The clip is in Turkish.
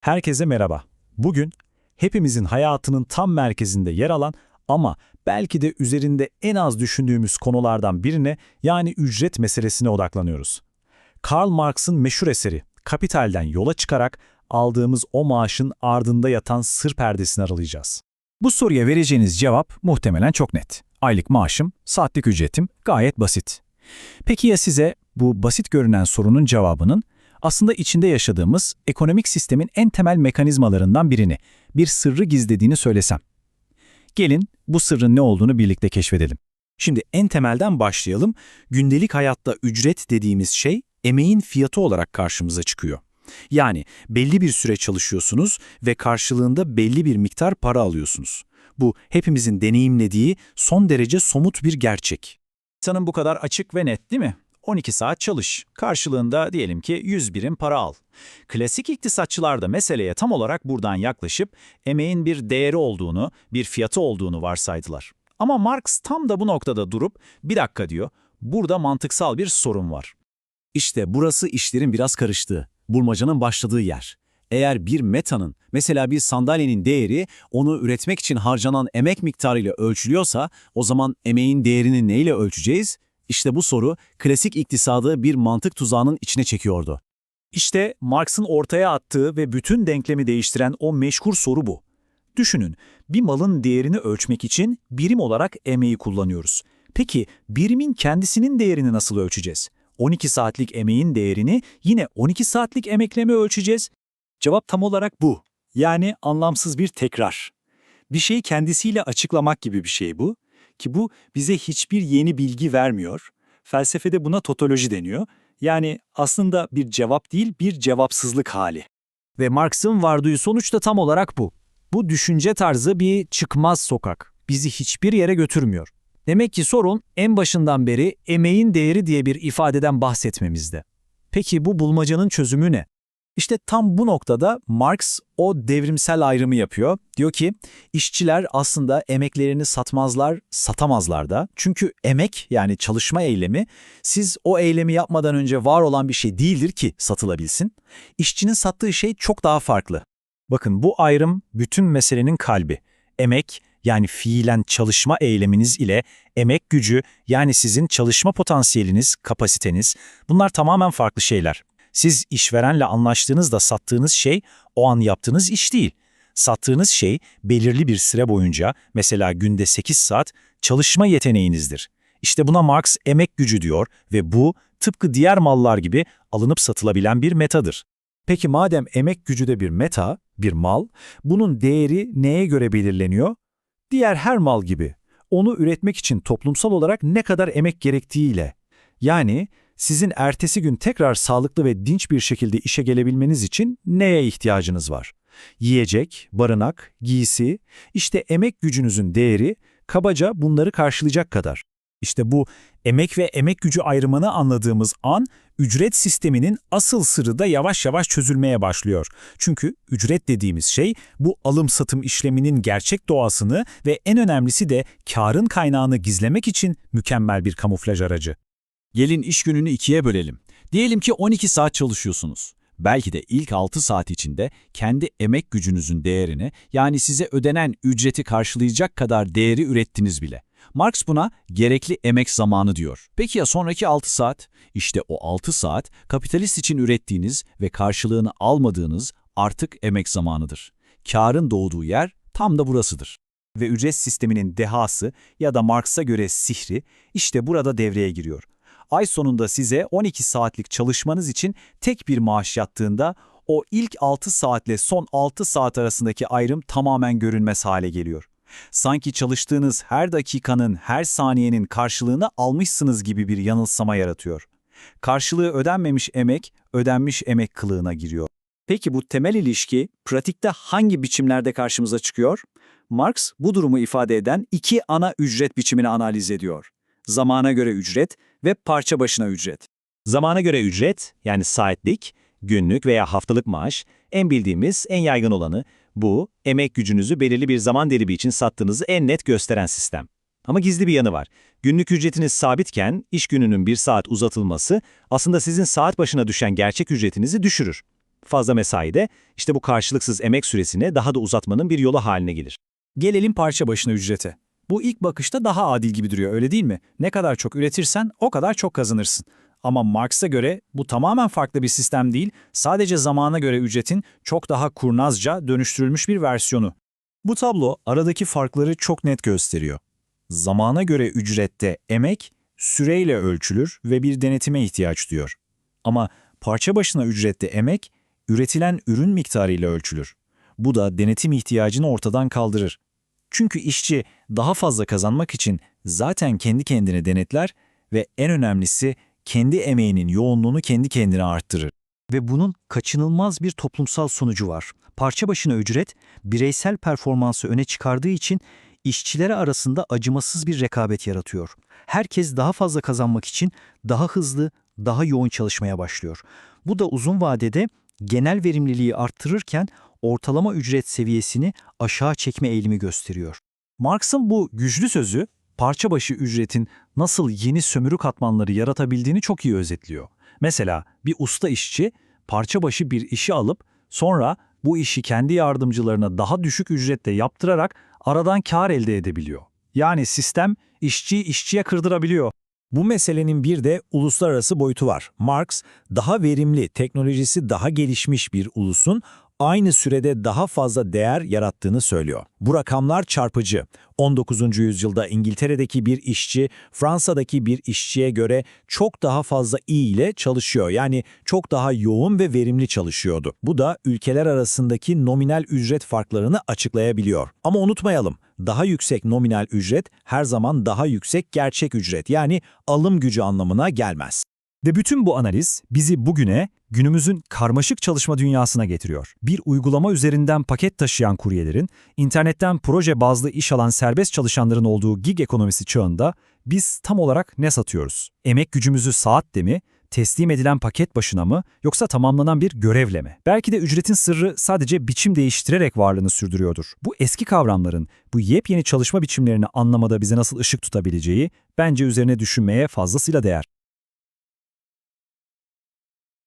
Herkese merhaba. Bugün hepimizin hayatının tam merkezinde yer alan ama belki de üzerinde en az düşündüğümüz konulardan birine yani ücret meselesine odaklanıyoruz. Karl Marx'ın meşhur eseri Kapital'den yola çıkarak aldığımız o maaşın ardında yatan sır perdesini aralayacağız. Bu soruya vereceğiniz cevap muhtemelen çok net. Aylık maaşım, saatlik ücretim gayet basit. Peki ya size bu basit görünen sorunun cevabının aslında içinde yaşadığımız ekonomik sistemin en temel mekanizmalarından birini, bir sırrı gizlediğini söylesem? Gelin bu sırrın ne olduğunu birlikte keşfedelim. Şimdi en temelden başlayalım. Gündelik hayatta ücret dediğimiz şey emeğin fiyatı olarak karşımıza çıkıyor. Yani belli bir süre çalışıyorsunuz ve karşılığında belli bir miktar para alıyorsunuz. Bu hepimizin deneyimlediği son derece somut bir gerçek. Tanım bu kadar açık ve net değil mi? 12 saat çalış. Karşılığında diyelim ki 100 birim para al. Klasik iktisatçılar da meseleye tam olarak buradan yaklaşıp emeğin bir değeri olduğunu, bir fiyatı olduğunu varsaydılar. Ama Marx tam da bu noktada durup bir dakika diyor, burada mantıksal bir sorun var. İşte burası işlerin biraz karıştığı, bulmacanın başladığı yer. Eğer bir metanın, mesela bir sandalyenin değeri onu üretmek için harcanan emek miktarıyla ölçülüyorsa, o zaman emeğin değerini neyle ölçeceğiz? İşte bu soru klasik iktisadı bir mantık tuzağının içine çekiyordu. İşte Marx'ın ortaya attığı ve bütün denklemi değiştiren o meşhur soru bu. Düşünün, bir malın değerini ölçmek için birim olarak emeği kullanıyoruz. Peki birimin kendisinin değerini nasıl ölçeceğiz? 12 saatlik emeğin değerini yine 12 saatlik emekle mi ölçeceğiz? Cevap tam olarak bu. Yani anlamsız bir tekrar. Bir şeyi kendisiyle açıklamak gibi bir şey bu. Ki bu bize hiçbir yeni bilgi vermiyor. Felsefede buna totoloji deniyor. Yani aslında bir cevap değil, bir cevapsızlık hali. Ve Marx'ın vardığı sonuç da tam olarak bu. Bu düşünce tarzı bir çıkmaz sokak. Bizi hiçbir yere götürmüyor. Demek ki sorun en başından beri emeğin değeri diye bir ifadeden bahsetmemizde. Peki bu bulmacanın çözümü ne? İşte tam bu noktada Marx o devrimsel ayrımı yapıyor. Diyor ki işçiler aslında emeklerini satmazlar, satamazlar da. Çünkü emek yani çalışma eylemi siz o eylemi yapmadan önce var olan bir şey değildir ki satılabilsin. İşçinin sattığı şey çok daha farklı. Bakın bu ayrım bütün meselenin kalbi. Emek yani fiilen çalışma eyleminiz ile emek gücü yani sizin çalışma potansiyeliniz, kapasiteniz bunlar tamamen farklı şeyler. Siz işverenle anlaştığınızda sattığınız şey o an yaptığınız iş değil. Sattığınız şey belirli bir süre boyunca mesela günde 8 saat çalışma yeteneğinizdir. İşte buna Marx emek gücü diyor ve bu tıpkı diğer mallar gibi alınıp satılabilen bir metadır. Peki madem emek gücü de bir meta, bir mal, bunun değeri neye göre belirleniyor? Diğer her mal gibi. Onu üretmek için toplumsal olarak ne kadar emek gerektiğiyle. Yani sizin ertesi gün tekrar sağlıklı ve dinç bir şekilde işe gelebilmeniz için neye ihtiyacınız var? Yiyecek, barınak, giysi, işte emek gücünüzün değeri kabaca bunları karşılayacak kadar. İşte bu emek ve emek gücü ayrımını anladığımız an ücret sisteminin asıl sırrı da yavaş yavaş çözülmeye başlıyor. Çünkü ücret dediğimiz şey bu alım-satım işleminin gerçek doğasını ve en önemlisi de karın kaynağını gizlemek için mükemmel bir kamuflaj aracı. Gelin iş gününü ikiye bölelim. Diyelim ki 12 saat çalışıyorsunuz. Belki de ilk 6 saat içinde kendi emek gücünüzün değerini yani size ödenen ücreti karşılayacak kadar değeri ürettiniz bile. Marx buna gerekli emek zamanı diyor. Peki ya sonraki 6 saat? İşte o 6 saat kapitalist için ürettiğiniz ve karşılığını almadığınız artık emek zamanıdır. Karın doğduğu yer tam da burasıdır. Ve ücret sisteminin dehası ya da Marx'a göre sihri işte burada devreye giriyor. Ay sonunda size 12 saatlik çalışmanız için tek bir maaş yattığında o ilk 6 saatle son 6 saat arasındaki ayrım tamamen görünmez hale geliyor. Sanki çalıştığınız her dakikanın, her saniyenin karşılığını almışsınız gibi bir yanılsama yaratıyor. Karşılığı ödenmemiş emek, ödenmiş emek kılığına giriyor. Peki bu temel ilişki pratikte hangi biçimlerde karşımıza çıkıyor? Marx bu durumu ifade eden iki ana ücret biçimini analiz ediyor. Zamana göre ücret ve parça başına ücret. Zamana göre ücret yani saatlik, günlük veya haftalık maaş en bildiğimiz, en yaygın olanı bu, emek gücünüzü belirli bir zaman dilimi için sattığınızı en net gösteren sistem. Ama gizli bir yanı var. Günlük ücretiniz sabitken iş gününün bir saat uzatılması aslında sizin saat başına düşen gerçek ücretinizi düşürür. Fazla mesai de işte bu karşılıksız emek süresini daha da uzatmanın bir yolu haline gelir. Gelelim parça başına ücrete. Bu ilk bakışta daha adil gibi duruyor öyle değil mi? Ne kadar çok üretirsen o kadar çok kazanırsın. Ama Marx'a göre bu tamamen farklı bir sistem değil, sadece zamana göre ücretin çok daha kurnazca dönüştürülmüş bir versiyonu. Bu tablo aradaki farkları çok net gösteriyor. Zamana göre ücrette emek süreyle ölçülür ve bir denetime ihtiyaç duyuyor. Ama parça başına ücrette emek üretilen ürün miktarıyla ölçülür. Bu da denetim ihtiyacını ortadan kaldırır. Çünkü işçi daha fazla kazanmak için zaten kendi kendini denetler ve en önemlisi kendi emeğinin yoğunluğunu kendi kendine arttırır. Ve bunun kaçınılmaz bir toplumsal sonucu var. Parça başına ücret, bireysel performansı öne çıkardığı için işçileri arasında acımasız bir rekabet yaratıyor. Herkes daha fazla kazanmak için daha hızlı, daha yoğun çalışmaya başlıyor. Bu da uzun vadede genel verimliliği arttırırken ortalama ücret seviyesini aşağı çekme eğilimi gösteriyor. Marx'ın bu güçlü sözü, parça başı ücretin nasıl yeni sömürü katmanları yaratabildiğini çok iyi özetliyor. Mesela bir usta işçi parça başı bir işi alıp sonra bu işi kendi yardımcılarına daha düşük ücretle yaptırarak aradan kar elde edebiliyor. Yani sistem işçiyi işçiye kırdırabiliyor. Bu meselenin bir de uluslararası boyutu var. Marx, daha verimli, teknolojisi daha gelişmiş bir ulusun aynı sürede daha fazla değer yarattığını söylüyor. Bu rakamlar çarpıcı. 19. yüzyılda İngiltere'deki bir işçi, Fransa'daki bir işçiye göre çok daha fazla iyi ile çalışıyor. Yani çok daha yoğun ve verimli çalışıyordu. Bu da ülkeler arasındaki nominal ücret farklarını açıklayabiliyor. Ama unutmayalım, daha yüksek nominal ücret her zaman daha yüksek gerçek ücret yani alım gücü anlamına gelmez. Ve bütün bu analiz bizi bugüne, günümüzün karmaşık çalışma dünyasına getiriyor. Bir uygulama üzerinden paket taşıyan kuryelerin, internetten proje bazlı iş alan serbest çalışanların olduğu gig ekonomisi çağında biz tam olarak ne satıyoruz? Emek gücümüzü saatte mi, teslim edilen paket başına mı yoksa tamamlanan bir görevle mi? Belki de ücretin sırrı sadece biçim değiştirerek varlığını sürdürüyordur. Bu eski kavramların, bu yepyeni çalışma biçimlerini anlamada bize nasıl ışık tutabileceği bence üzerine düşünmeye fazlasıyla değer.